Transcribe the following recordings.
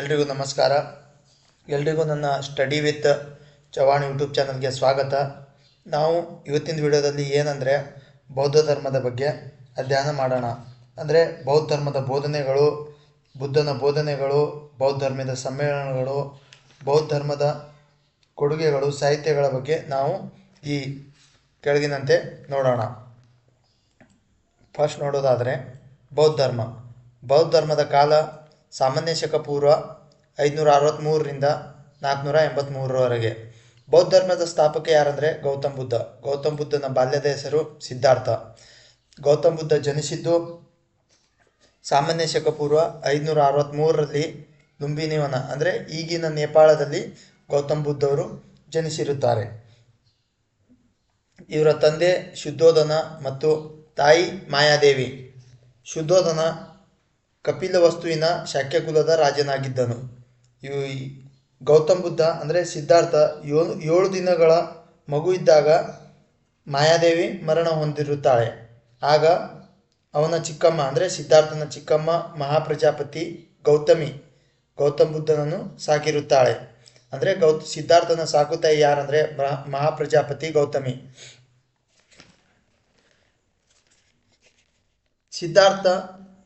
ಎಲ್ರಿಗೂ ನಮಸ್ಕಾರ. ಎಲ್ರಿಗೂ ನನ್ನ ಸ್ಟಡಿ ವಿತ್ ಚವಾಣ್ ಯೂಟ್ಯೂಬ್ ಚಾನಲ್ಗೆ ಸ್ವಾಗತ. ನಾವು ಇವತ್ತಿನ ವಿಡಿಯೋದಲ್ಲಿ ಏನಂದರೆ ಬೌದ್ಧ ಧರ್ಮದ ಬಗ್ಗೆ ಅಧ್ಯಯನ ಮಾಡೋಣ. ಅಂದರೆ ಬೌದ್ಧ ಧರ್ಮದ ಬೋಧನೆಗಳು, ಬುದ್ಧನ ಬೋಧನೆಗಳು, ಬೌದ್ಧ ಧರ್ಮದ ಸಮ್ಮೇಳನಗಳು, ಬೌದ್ಧ ಧರ್ಮದ ಕೊಡುಗೆಗಳು, ಸಾಹಿತ್ಯಗಳ ಬಗ್ಗೆ ನಾವು ಈ ಕೆಳಗಿನಂತೆ ನೋಡೋಣ. ಫಸ್ಟ್ ನೋಡೋದಾದರೆ ಬೌದ್ಧ ಧರ್ಮ. ಬೌದ್ಧ ಧರ್ಮದ ಕಾಲ ಸಾಮಾನ್ಯ ಶಕ ಪೂರ್ವ ಐದುನೂರ ಅರವತ್ತ್ಮೂರರಿಂದ ನಾಲ್ಕುನೂರ ಎಂಬತ್ತ್ಮೂರರವರೆಗೆ ಬೌದ್ಧ ಧರ್ಮದ ಸ್ಥಾಪಕ ಯಾರಂದರೆ? ಗೌತಮ್ ಬುದ್ಧ. ಗೌತಮ್ ಬುದ್ಧನ ಬಾಲ್ಯದ ಹೆಸರು ಸಿದ್ಧಾರ್ಥ. ಗೌತಮ್ ಬುದ್ಧ ಜನಿಸಿದ್ದು ಸಾಮಾನ್ಯ ಶಕ ಪೂರ್ವ ಐದುನೂರ ಅರವತ್ತ್ಮೂರರಲ್ಲಿ ಲುಂಬಿನಿವನ, ಅಂದರೆ ಈಗಿನ ನೇಪಾಳದಲ್ಲಿ ಗೌತಮ್ ಬುದ್ಧವರು ಜನಿಸಿರುತ್ತಾರೆ. ಇವರ ತಂದೆ ಶುದ್ಧೋಧನ ಮತ್ತು ತಾಯಿ ಮಾಯಾದೇವಿ. ಶುದ್ಧೋಧನ ಕಪಿಲವಸ್ತುವಿನ ಶಾಖ್ಯಕುಲದ ರಾಜನಾಗಿದ್ದನು. ಇವು ಗೌತಮ್ ಬುದ್ಧ, ಅಂದರೆ ಸಿದ್ಧಾರ್ಥ ಏಳು ಏಳು ದಿನಗಳ ಮಗು ಇದ್ದಾಗ ಮಾಯಾದೇವಿ ಮರಣ ಹೊಂದಿರುತ್ತಾಳೆ. ಆಗ ಅವನ ಚಿಕ್ಕಮ್ಮ, ಅಂದರೆ ಸಿದ್ಧಾರ್ಥನ ಚಿಕ್ಕಮ್ಮ, ಮಹಾಪ್ರಜಾಪತಿ ಗೌತಮಿ, ಗೌತಮ್ ಬುದ್ಧನನ್ನು ಸಾಕಿರುತ್ತಾಳೆ. ಅಂದರೆ ಗೌ ಸಿದ್ಧಾರ್ಥನ ಸಾಕುತಾಯಿ ಯಾರಂದರೆ ಮಹಾಪ್ರಜಾಪತಿ ಗೌತಮಿ. ಸಿದ್ಧಾರ್ಥ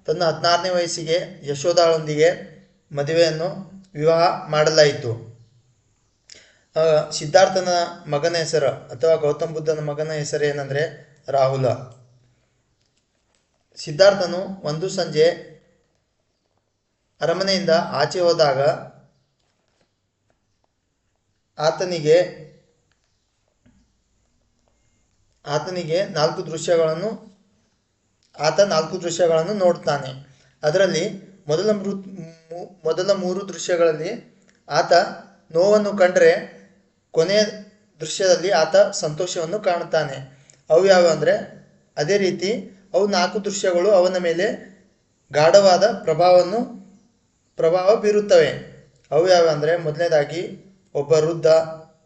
ತನ್ನ ಹದಿನಾರನೇ ವಯಸ್ಸಿಗೆ ಯಶೋದಾಳೊಂದಿಗೆ ಮದುವೆಯನ್ನು ವಿವಾಹ ಮಾಡಲಾಯಿತು. ಸಿದ್ಧಾರ್ಥನ ಮಗನ ಹೆಸರು ಅಥವಾ ಗೌತಮ್ ಬುದ್ಧನ ಮಗನ ಹೆಸರು ಏನಂದರೆ ರಾಹುಲ. ಸಿದ್ಧಾರ್ಥನು ಒಂದು ಸಂಜೆ ಅರಮನೆಯಿಂದ ಆಚೆ ಹೋದಾಗ ಆತನಿಗೆ ಆತನಿಗೆ ನಾಲ್ಕು ದೃಶ್ಯಗಳನ್ನು ಆತ ನಾಲ್ಕು ದೃಶ್ಯಗಳನ್ನು ನೋಡ್ತಾನೆ. ಅದರಲ್ಲಿ ಮೊದಲ ಮೃ ಮೊದಲ ಮೂರು ದೃಶ್ಯಗಳಲ್ಲಿ ಆತ ನೋವನ್ನು ಕಂಡರೆ ಕೊನೆಯ ದೃಶ್ಯದಲ್ಲಿ ಆತ ಸಂತೋಷವನ್ನು ಕಾಣುತ್ತಾನೆ. ಅವು ಯಾವುವು ಅಂದರೆ, ಅದೇ ರೀತಿ ಅವು ನಾಲ್ಕು ದೃಶ್ಯಗಳು ಅವನ ಮೇಲೆ ಗಾಢವಾದ ಪ್ರಭಾವವನ್ನು, ಪ್ರಭಾವ ಬೀರುತ್ತವೆ. ಅವು ಯಾವ ಅಂದರೆ, ಮೊದಲನೇದಾಗಿ ಒಬ್ಬ ವೃದ್ಧ,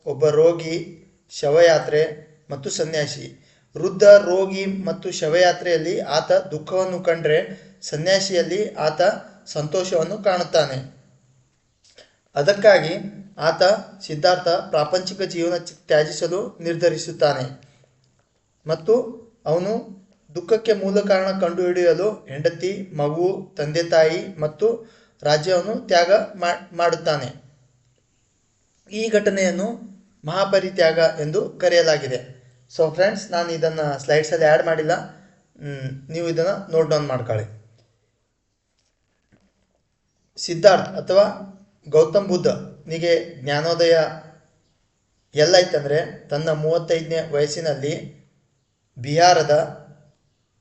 ಒಬ್ಬ ರೋಗಿ, ಶವಯಾತ್ರೆ ಮತ್ತು ಸನ್ಯಾಸಿ. ವೃದ್ಧ, ರೋಗಿ ಮತ್ತು ಶವಯಾತ್ರೆಯಲ್ಲಿ ಆತ ದುಃಖವನ್ನು ಕಂಡ್ರೆ ಸನ್ಯಾಸಿಯಲ್ಲಿ ಆತ ಸಂತೋಷವನ್ನು ಕಾಣುತ್ತಾನೆ. ಅದಕ್ಕಾಗಿ ಆತ ಸಿದ್ಧಾರ್ಥ ಪ್ರಾಪಂಚಿಕ ಜೀವನ ತ್ಯಜಿಸಲು ನಿರ್ಧರಿಸುತ್ತಾನೆ ಮತ್ತು ಅವನು ದುಃಖಕ್ಕೆ ಮೂಲ ಕಾರಣ ಕಂಡುಹಿಡಿಯಲು ಹೆಂಡತಿ, ಮಗು, ತಂದೆ ತಾಯಿ ಮತ್ತು ರಾಜ್ಯವನ್ನು ತ್ಯಾಗ ಮಾಡುತ್ತಾನೆ. ಈ ಘಟನೆಯನ್ನು ಮಹಾಪರಿತ್ಯಾಗ ಎಂದು ಕರೆಯಲಾಗಿದೆ. ಸೊ ಫ್ರೆಂಡ್ಸ್ ನಾನು ಇದನ್ನು ಸ್ಲೈಡ್ಸಲ್ಲಿ ಆ್ಯಡ್ ಮಾಡಿಲ್ಲ. ನೀವು ಇದನ್ನು ನೋಟ್ ಡೌನ್ ಮಾಡ್ಕೊಳ್ಳಿ. ಸಿದ್ಧಾರ್ಥ್ ಅಥವಾ ಗೌತಮ್ ಬುದ್ಧನಿಗೆ ಜ್ಞಾನೋದಯ ಎಲ್ಲಾಯ್ತಂದರೆ ತನ್ನ ಮೂವತ್ತೈದನೇ ವಯಸ್ಸಿನಲ್ಲಿ ಬಿಹಾರದ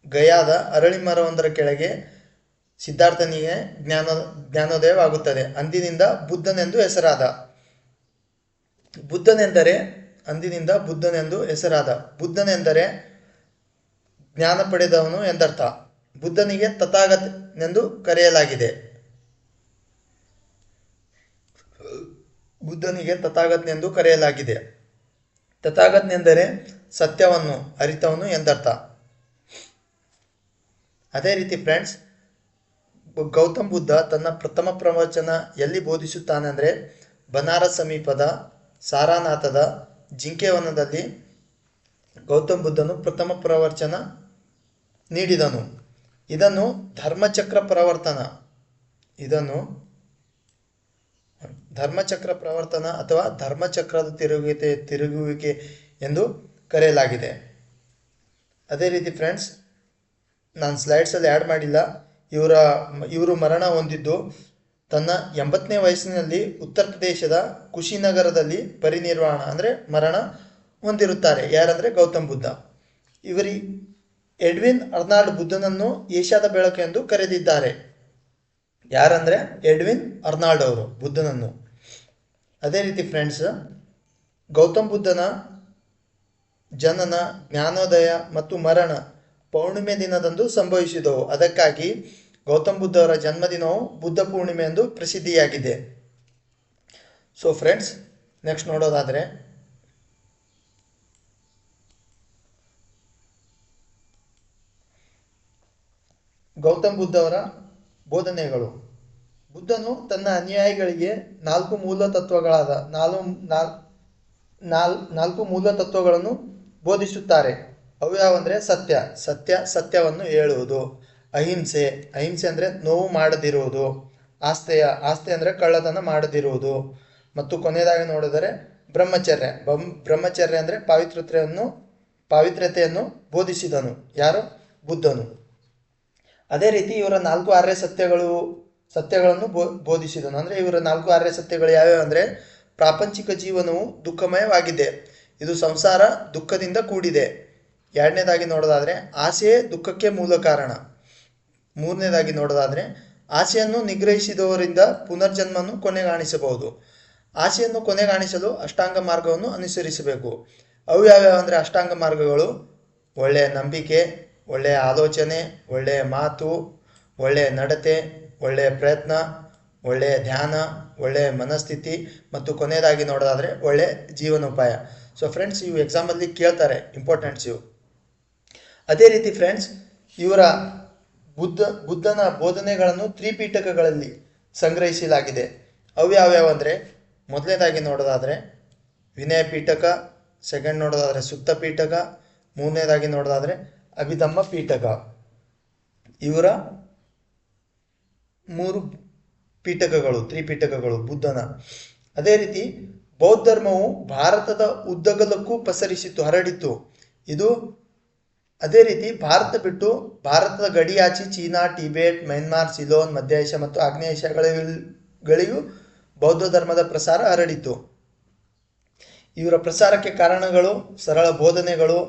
ಗಯಾದ ಅರಳಿ ಮರವೊಂದರ ಕೆಳಗೆ ಸಿದ್ಧಾರ್ಥನಿಗೆ ಜ್ಞಾನ, ಜ್ಞಾನೋದಯವಾಗುತ್ತದೆ. ಅಂದಿನಿಂದ ಬುದ್ಧನೆಂದು ಹೆಸರಾದ. ಬುದ್ಧನೆಂದರೆ ಅಂದಿನಿಂದ ಬುದ್ಧನೆಂದು ಹೆಸರಾದ. ಬುದ್ಧನೆಂದರೆ ಜ್ಞಾನ ಪಡೆದವನು ಎಂದರ್ಥ. ಬುದ್ಧನಿಗೆ ತಥಾಗತನೆಂದು ಕರೆಯಲಾಗಿದೆ. ಬುದ್ಧನಿಗೆ ತಥಾಗತನೆಂದು ಕರೆಯಲಾಗಿದೆ. ತಥಾಗತನೆಂದರೆ ಸತ್ಯವನ್ನು, ಅರಿತವನು ಎಂದರ್ಥ. ಅದೇ ರೀತಿ ಫ್ರೆಂಡ್ಸ್, ಗೌತಮ್ ಬುದ್ಧ ತನ್ನ ಪ್ರಥಮ ಪ್ರವಚನ ಎಲ್ಲಿ ಬೋಧಿಸುತ್ತಾನೆ ಅಂದರೆ ಬನಾರಸ್ ಸಮೀಪದ ಸಾರಾನಾಥದ ಜಿಂಕೆವನದಲ್ಲಿ ಗೌತಮ್ ಬುದ್ಧನು ಪ್ರಥಮ ಪ್ರವಚನ ನೀಡಿದನು. ಇದನ್ನು ಧರ್ಮಚಕ್ರ ಪ್ರವರ್ತನ, ಇದನ್ನು ಧರ್ಮಚಕ್ರ ಪ್ರವರ್ತನ ಅಥವಾ ಧರ್ಮಚಕ್ರದ ತಿರುಗುವಿಕೆ ತಿರುಗುವಿಕೆ ಎಂದು ಕರೆಯಲಾಗಿದೆ. ಅದೇ ರೀತಿ ಫ್ರೆಂಡ್ಸ್ ನಾನು ಸ್ಲೈಡ್ಸಲ್ಲಿ ಆ್ಯಡ್ ಮಾಡಿಲ್ಲ. ಇವರ, ಇವರು ಮರಣ ಹೊಂದಿದ್ದು ತನ್ನ ಎಂಬತ್ತನೇ ವಯಸ್ಸಿನಲ್ಲಿ ಉತ್ತರ ಪ್ರದೇಶದ ಕುಶಿನಗರದಲ್ಲಿ ಪರಿನಿರ್ವಾಣ, ಅಂದರೆ ಮರಣ ಹೊಂದಿರುತ್ತಾರೆ. ಯಾರಂದರೆ? ಗೌತಮ್ ಬುದ್ಧ. ಇವರಿ ಎಡ್ವಿನ್ ಅರ್ನಾಲ್ಡ್ ಬುದ್ಧನನ್ನು ಏಷ್ಯಾದ ಬೆಳಕು ಎಂದು ಕರೆದಿದ್ದಾರೆ. ಯಾರಂದರೆ? ಎಡ್ವಿನ್ ಅರ್ನಾಲ್ಡ್ ಅವರು ಬುದ್ಧನನ್ನು. ಅದೇ ರೀತಿ ಫ್ರೆಂಡ್ಸ್ ಗೌತಮ್ ಬುದ್ಧನ ಜನನ, ಜ್ಞಾನೋದಯ ಮತ್ತು ಮರಣ ಪೌರ್ಣಿಮೆ ದಿನದಂದು ಸಂಭವಿಸಿದವು. ಅದಕ್ಕಾಗಿ ಗೌತಮ್ ಬುದ್ಧ ಅವರ ಜನ್ಮದಿನವು ಬುದ್ಧ ಪೂರ್ಣಿಮೆ ಎಂದು ಪ್ರಸಿದ್ಧಿಯಾಗಿದೆ. ಸೊ ಫ್ರೆಂಡ್ಸ್ ನೆಕ್ಸ್ಟ್ ನೋಡೋದಾದರೆ, ಗೌತಮ್ ಬುದ್ಧವರ ಬೋಧನೆಗಳು. ಬುದ್ಧನು ತನ್ನ ಅನುಯಾಯಿಗಳಿಗೆ ನಾಲ್ಕು ಮೂಲ ತತ್ವಗಳಾದ ನಾಲ್ ನಾಲ್, ನಾಲ್ಕು ಮೂಲ ತತ್ವಗಳನ್ನು ಬೋಧಿಸುತ್ತಾರೆ. ಅವು ಯಾವಂದರೆ ಸತ್ಯ ಸತ್ಯ, ಸತ್ಯವನ್ನು ಹೇಳುವುದು. ಅಹಿಂಸೆ ಅಹಿಂಸೆ ಅಂದರೆ ನೋವು ಮಾಡದಿರುವುದು ಆಸ್ತೆಯ ಆಸ್ತೆ ಅಂದರೆ ಕಳ್ಳತನ ಮಾಡದಿರುವುದು. ಮತ್ತು ಕೊನೆಯದಾಗಿ ನೋಡಿದರೆ ಬ್ರಹ್ಮಚರ್ಯ, ಬಂ, ಬ್ರಹ್ಮಚರ್ಯ ಅಂದರೆ ಪಾವಿತ್ರತೆಯನ್ನು ಪಾವಿತ್ರತೆಯನ್ನು ಬೋಧಿಸಿದನು. ಯಾರು? ಬುದ್ಧನು. ಅದೇ ರೀತಿ ಇವರ ನಾಲ್ಕು ಆರ್ಯ ಸತ್ಯಗಳು, ಸತ್ಯಗಳನ್ನು ಬೋ, ಬೋಧಿಸಿದನು. ಅಂದರೆ ಇವರ ನಾಲ್ಕು ಆರ್ಯ ಸತ್ಯಗಳು ಯಾವ್ಯಾವ ಅಂದರೆ ಪ್ರಾಪಂಚಿಕ ಜೀವನವು ದುಃಖಮಯವಾಗಿದೆ. ಇದು ಸಂಸಾರ ದುಃಖದಿಂದ ಕೂಡಿದೆ. ಎರಡನೇದಾಗಿ ನೋಡೋದಾದರೆ ಆಸೆಯೇ ದುಃಖಕ್ಕೆ ಮೂಲ ಕಾರಣ. ಮೂರನೇದಾಗಿ ನೋಡೋದಾದರೆ, ಆಸೆಯನ್ನು ನಿಗ್ರಹಿಸಿದವರಿಂದ ಪುನರ್ಜನ್ಮವನ್ನು ಕೊನೆಗಾಣಿಸಬಹುದು. ಆಸೆಯನ್ನು ಕೊನೆಗಾಣಿಸಲು ಅಷ್ಟಾಂಗ ಮಾರ್ಗವನ್ನು ಅನುಸರಿಸಬೇಕು. ಅವು ಯಾವ್ಯಾವ ಅಂದರೆ ಅಷ್ಟಾಂಗ ಮಾರ್ಗಗಳು? ಒಳ್ಳೆಯ ನಂಬಿಕೆ, ಒಳ್ಳೆಯ ಆಲೋಚನೆ, ಒಳ್ಳೆಯ ಮಾತು, ಒಳ್ಳೆಯ ನಡತೆ, ಒಳ್ಳೆಯ ಪ್ರಯತ್ನ, ಒಳ್ಳೆಯ ಧ್ಯಾನ, ಒಳ್ಳೆಯ ಮನಸ್ಥಿತಿ ಮತ್ತು ಕೊನೆಯದಾಗಿ ನೋಡೋದಾದರೆ ಒಳ್ಳೆಯ ಜೀವನೋಪಾಯ. ಸೊ ಫ್ರೆಂಡ್ಸ್ ಇವು ಎಕ್ಸಾಮಲ್ಲಿ ಕೇಳ್ತಾರೆ ಇಂಪಾರ್ಟೆಂಟ್ಸ್ ಇವು. ಅದೇ ರೀತಿ ಫ್ರೆಂಡ್ಸ್ ಇವರ ಬುದ್ಧ, ಬುದ್ಧನ ಬೋಧನೆಗಳನ್ನು ತ್ರಿಪೀಠಕಗಳಲ್ಲಿ ಸಂಗ್ರಹಿಸಲಾಗಿದೆ. ಅವು ಯಾವ್ಯಾವ ಅಂದರೆ ಮೊದಲನೇದಾಗಿ ನೋಡೋದಾದರೆ ವಿನಯ ಪೀಠಕ ಸೆಕೆಂಡ್ ನೋಡೋದಾದರೆ ಸುತ್ತ ಪೀಠಕ ಮೂರನೇದಾಗಿ ನೋಡೋದಾದರೆ ಅಭಿಧಮ್ಮ ಪೀಠಕ. ಇವರ ಮೂರು ಪೀಠಕಗಳು ತ್ರಿಪೀಠಕಗಳು ಬುದ್ಧನ. ಅದೇ ರೀತಿ ಬೌದ್ಧ ಧರ್ಮವು ಭಾರತದ ಉದ್ದಗಲಕ್ಕೂ ಪಸರಿಸಿತು ಹರಡಿತು ಇದು ಅದೇ ರೀತಿ ಭಾರತ ಬಿಟ್ಟು ಭಾರತದ ಗಡಿಯಾಚೆ, ಚೀನಾ, ಟಿಬೇಟ್, ಮ್ಯಾನ್ಮಾರ್, ಸಿಲೋನ್, ಮಧ್ಯ ಏಷ್ಯಾ ಮತ್ತು ಆಗ್ನೇಯ ಏಷ್ಯಾಗಳಿಗೂ ಬೌದ್ಧ ಧರ್ಮದ ಪ್ರಸಾರ ಹರಡಿತು. ಇವರ ಪ್ರಸಾರಕ್ಕೆ ಕಾರಣಗಳು ಸರಳ ಬೋಧನೆಗಳು,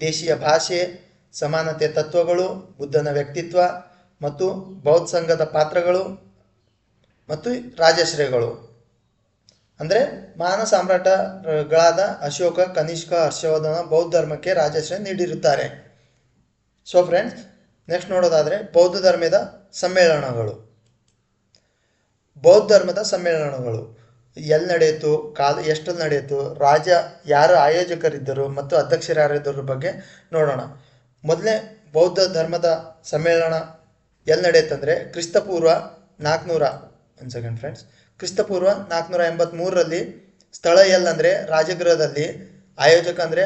ದೇಶೀಯ ಭಾಷೆ ಸಮಾನತೆ ತತ್ವಗಳು, ಬುದ್ಧನ ವ್ಯಕ್ತಿತ್ವ ಮತ್ತು ಬೌದ್ಧ ಸಂಘದ ಪಾತ್ರಗಳು ಮತ್ತು ರಾಜಶ್ರೇಯಗಳು. ಅಂದರೆ ಮಾನ ಸಾಮ್ರಾಟಗಳಾದ ಅಶೋಕ, ಕನಿಷ್ಕ, ಹರ್ಷವರ್ಧನ ಬೌದ್ಧ ಧರ್ಮಕ್ಕೆ ರಾಜಶ್ರಯ ನೀಡಿರುತ್ತಾರೆ. ಸೊ ಫ್ರೆಂಡ್ಸ್ ನೆಕ್ಸ್ಟ್ ನೋಡೋದಾದರೆ ಬೌದ್ಧ ಧರ್ಮದ ಸಮ್ಮೇಳನಗಳು. ಬೌದ್ಧ ಧರ್ಮದ ಸಮ್ಮೇಳನಗಳು. ಎಲ್ಲಿ ನಡೆಯಿತು, ಕಾಲ, ಎಷ್ಟಲ್ಲಿ ನಡೆಯಿತು, ರಾಜ, ಯಾರು ಆಯೋಜಕರಿದ್ದರು ಮತ್ತು ಅಧ್ಯಕ್ಷರು ಯಾರಿದ್ದರ ಬಗ್ಗೆ ನೋಡೋಣ. ಮೊದಲೇ ಬೌದ್ಧ ಧರ್ಮದ ಸಮ್ಮೇಳನ ಎಲ್ಲಿ ನಡೆಯುತ್ತಂದರೆ ಕ್ರಿಸ್ತಪೂರ್ವ ನಾಲ್ಕುನೂರ ಒಂದು ಸೆಕೆಂಡ್ ಫ್ರೆಂಡ್ಸ್ ಕ್ರಿಸ್ತಪೂರ್ವ ನಾಲ್ಕುನೂರ ಎಂಬತ್ತ್ಮೂರರಲ್ಲಿ ಸ್ಥಳ ಎಲ್ಲಂದರೆ ರಾಜಗೃಹದಲ್ಲಿ, ಆಯೋಜಕ ಅಂದರೆ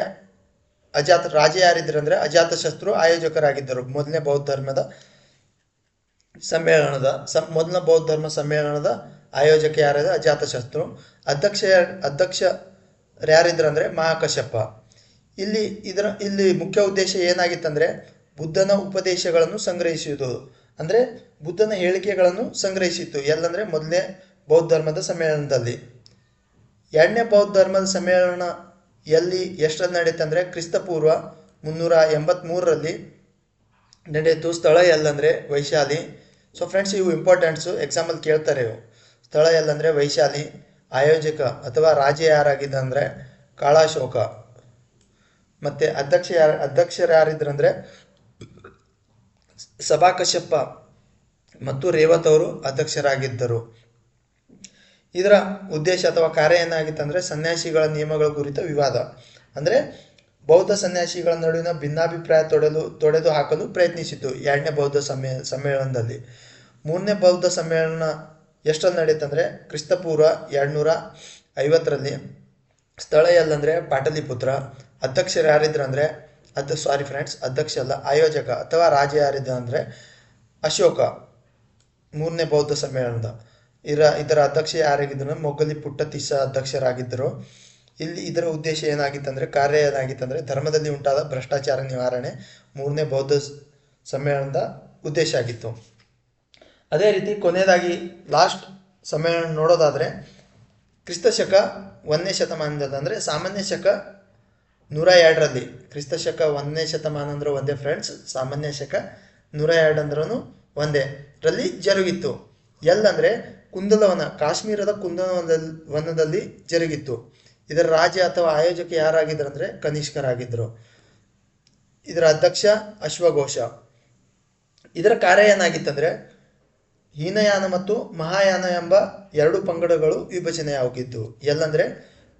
ಅಜಾತ ರಾಜ ಯಾರಿದ್ರು ಅಜಾತ ಶತ್ರು ಆಯೋಜಕರಾಗಿದ್ದರು. ಮೊದಲನೇ ಬೌದ್ಧ ಧರ್ಮದ ಸಮ್ಮೇಳನದ ಸಂ ಮೊದಲ ಬೌದ್ಧ ಧರ್ಮ ಸಮ್ಮೇಳನದ ಆಯೋಜಕ ಯಾರದ? ಅಜಾತ ಶತ್ರು. ಅಧ್ಯಕ್ಷ ಅಧ್ಯಕ್ಷ ಯಾರಿದ್ರು ಅಂದರೆ ಮಹಾಕಶ್ಯಪ. ಇಲ್ಲಿ ಇದರ, ಇಲ್ಲಿ ಮುಖ್ಯ ಉದ್ದೇಶ ಏನಾಗಿತ್ತಂದ್ರೆ ಬುದ್ಧನ ಉಪದೇಶಗಳನ್ನು ಸಂಗ್ರಹಿಸುವುದು ಅಂದರೆ ಬುದ್ಧನ ಹೇಳಿಕೆಗಳನ್ನು ಸಂಗ್ರಹಿಸಿತ್ತು. ಎಲ್ಲಂದರೆ ಮೊದಲನೇ ಬೌದ್ಧ ಧರ್ಮದ ಸಮ್ಮೇಳನದಲ್ಲಿ. ಎರಡನೇ ಬೌದ್ಧ ಧರ್ಮದ ಸಮ್ಮೇಳನ ಎಲ್ಲಿ ಎಷ್ಟರಲ್ಲಿ ನಡೆಯುತ್ತೆ ಅಂದರೆ ಕ್ರಿಸ್ತಪೂರ್ವ ಮುನ್ನೂರ ಎಂಬತ್ತ್ಮೂರರಲ್ಲಿ ನಡೆಯಿತು. ಸ್ಥಳ ಎಲ್ಲಂದರೆ ವೈಶಾಲಿ. ಸೊ ಫ್ರೆಂಡ್ಸ್ ಇವು ಇಂಪಾರ್ಟೆಂಟ್ಸು ಎಕ್ಸಾಂಪಲ್ ಕೇಳ್ತಾರೆ ಇವು. ಸ್ಥಳ ಎಲ್ಲಂದರೆ ವೈಶಾಲಿ, ಆಯೋಜಕ ಅಥವಾ ರಾಜ ಯಾರಾಗಿದ್ದ ಅಂದರೆ ಕಾಳಾಶೋಕ. ಮತ್ತು ಅಧ್ಯಕ್ಷ ಯಾರು, ಅಧ್ಯಕ್ಷರು ಯಾರಿದ್ರಂದರೆ ಸಭಾಕಶ್ಯಪ ಮತ್ತು ರೇವತ್ ಅವರು ಅಧ್ಯಕ್ಷರಾಗಿದ್ದರು. ಇದರ ಉದ್ದೇಶ ಅಥವಾ ಕಾರ್ಯ ಏನಾಗಿತ್ತಂದರೆ ಸನ್ಯಾಸಿಗಳ ನಿಯಮಗಳ ಕುರಿತ ವಿವಾದ. ಅಂದರೆ ಬೌದ್ಧ ಸನ್ಯಾಸಿಗಳ ನಡುವಿನ ಭಿನ್ನಾಭಿಪ್ರಾಯ ತೊಡೆದು ತೊಡೆದು ಹಾಕಲು ಪ್ರಯತ್ನಿಸಿತು ಎರಡನೇ ಬೌದ್ಧ ಸಮ್ಮೇ ಸಮ್ಮೇಳನದಲ್ಲಿ. ಮೂರನೇ ಬೌದ್ಧ ಸಮ್ಮೇಳನ ಎಷ್ಟರಲ್ಲಿ ನಡೆಯುತ್ತಂದರೆ ಕ್ರಿಸ್ತಪೂರ್ವ ಎರಡುನೂರ ಐವತ್ತರಲ್ಲಿ ಸ್ಥಳ ಎಲ್ಲಂದರೆ ಪಾಟಲಿಪುತ್ರ, ಅಧ್ಯಕ್ಷರು ಯಾರಿದ್ರು ಅಂದರೆ ಅದ ಸಾರಿ ಫ್ರೆಂಡ್ಸ್ ಅಧ್ಯಕ್ಷ ಅಲ್ಲ ಆಯೋಜಕ ಅಥವಾ ರಾಜ ಯಾರಿದ್ದ ಅಂದರೆ ಅಶೋಕ. ಮೂರನೇ ಬೌದ್ಧ ಸಮ್ಮೇಳನದ. ಇರ, ಇದರ ಅಧ್ಯಕ್ಷ ಯಾರಾಗಿದ್ದರು ಪುಟ್ಟ ಪುಟ್ಟತಿಸ್ಸ ಅಧ್ಯಕ್ಷರಾಗಿದ್ದರು. ಇಲ್ಲಿ ಇದರ ಉದ್ದೇಶ ಏನಾಗಿತ್ತಂದರೆ, ಕಾರ್ಯ ಏನಾಗಿತ್ತಂದರೆ, ಧರ್ಮದಲ್ಲಿ ಉಂಟಾದ ಭ್ರಷ್ಟಾಚಾರ ನಿವಾರಣೆ ಮೂರನೇ ಬೌದ್ಧ ಸಮ್ಮೇಳನದ ಉದ್ದೇಶ ಆಗಿತ್ತು. ಅದೇ ರೀತಿ ಕೊನೆಯದಾಗಿ ಲಾಸ್ಟ್ ಸಮ್ಮೇಳನ ನೋಡೋದಾದರೆ, ಕ್ರಿಸ್ತ ಶಕ ಒಂದನೇ ಶತಮಾನದ ಅಂದರೆ ಸಾಮಾನ್ಯ ಶಕ ನೂರ ಎರಡರಲ್ಲಿ ಕ್ರಿಸ್ತ ಶಕ ಒಂದನೇ ಶತಮಾನ ಅಂದ್ರೆ ಒಂದೇ ಫ್ರೆಂಡ್ಸ್ ಸಾಮಾನ್ಯ ಶಕ ನೂರ ಎರಡು ಅಂದ್ರೂ ಒಂದೇ, ರಲ್ಲಿ ಜರುಗಿತ್ತು. ಎಲ್ಲಂದರೆ ಕುಂದಲವನ, ಕಾಶ್ಮೀರದ ಕುಂದಲವನದಲ್ಲಿ, ವನದಲ್ಲಿ ಜರುಗಿತ್ತು. ಇದರ ರಾಜ ಅಥವಾ ಆಯೋಜಕ ಯಾರಾಗಿದ್ರು ಅಂದರೆ ಕನಿಷ್ಕರಾಗಿದ್ದರು ಇದರ ಅಧ್ಯಕ್ಷ ಅಶ್ವಘೋಷ. ಇದರ ಕಾರ್ಯ ಏನಾಗಿತ್ತಂದ್ರೆ ಹೀನಯಾನ ಮತ್ತು ಮಹಾಯಾನ ಎಂಬ ಎರಡು ಪಂಗಡಗಳು ವಿಭಜನೆಯಾಗಿದ್ದು ಎಲ್ಲಂದ್ರೆ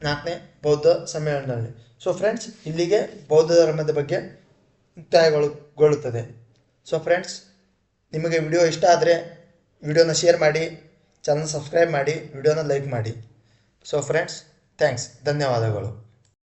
ನಾಲ್ಕನೇ ಬೌದ್ಧ ಸಮ್ಮೇಳನದಲ್ಲಿ. ಸೊ ಫ್ರೆಂಡ್ಸ್ ಇಲ್ಲಿಗೆ ಬೌದ್ಧ ಧರ್ಮದ ಬಗ್ಗೆ ಮುಕ್ತಾಯಗೊಳ್ಳುತ್ತದೆ. ಸೊ ಫ್ರೆಂಡ್ಸ್ ನಿಮಗೆ ವಿಡಿಯೋ ಇಷ್ಟ ಆದರೆ ವಿಡಿಯೋನ ಶೇರ್ ಮಾಡಿ ಚಾನಲ್ ಸಬ್ಸ್ಕ್ರೈಬ್ ಮಾಡಿ ವಿಡಿಯೋನ ಲೈಕ್ ಮಾಡಿ. ಸೊ ಫ್ರೆಂಡ್ಸ್ ಥ್ಯಾಂಕ್ಸ್ ಧನ್ಯವಾದಗಳು.